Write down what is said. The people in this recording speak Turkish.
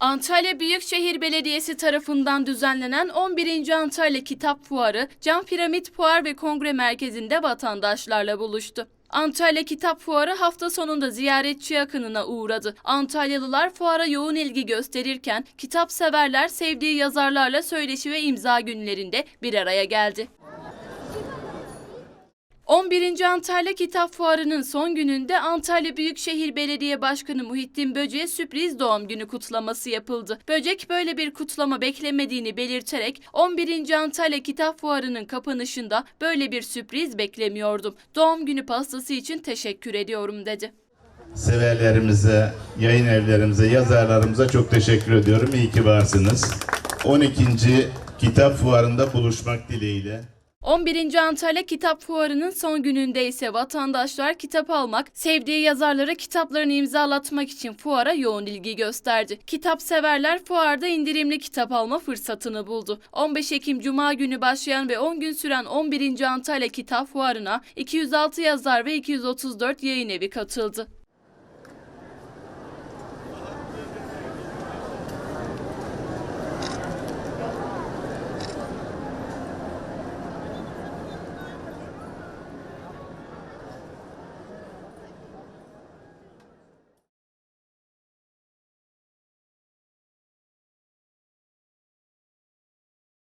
Antalya Büyükşehir Belediyesi tarafından düzenlenen 11. Antalya Kitap Fuarı, Cam Piramit Fuar ve Kongre Merkezi'nde vatandaşlarla buluştu. Antalya Kitap Fuarı hafta sonunda ziyaretçi akınına uğradı. Antalyalılar fuara yoğun ilgi gösterirken kitap severler sevdiği yazarlarla söyleşi ve imza günlerinde bir araya geldi. 11. Antalya Kitap Fuarı'nın son gününde Antalya Büyükşehir Belediye Başkanı Muhittin Böcek'e sürpriz doğum günü kutlaması yapıldı. Böcek böyle bir kutlama beklemediğini belirterek 11. Antalya Kitap Fuarı'nın kapanışında böyle bir sürpriz beklemiyordum. Doğum günü pastası için teşekkür ediyorum dedi. severlerimize, yayın evlerimize, yazarlarımıza çok teşekkür ediyorum. İyi ki varsınız. 12. Kitap Fuarı'nda buluşmak dileğiyle. 11. Antalya Kitap Fuarı'nın son gününde ise vatandaşlar kitap almak, sevdiği yazarlara kitaplarını imzalatmak için fuara yoğun ilgi gösterdi. Kitap severler fuarda indirimli kitap alma fırsatını buldu. 15 Ekim Cuma günü başlayan ve 10 gün süren 11. Antalya Kitap Fuarı'na 206 yazar ve 234 yayın evi katıldı.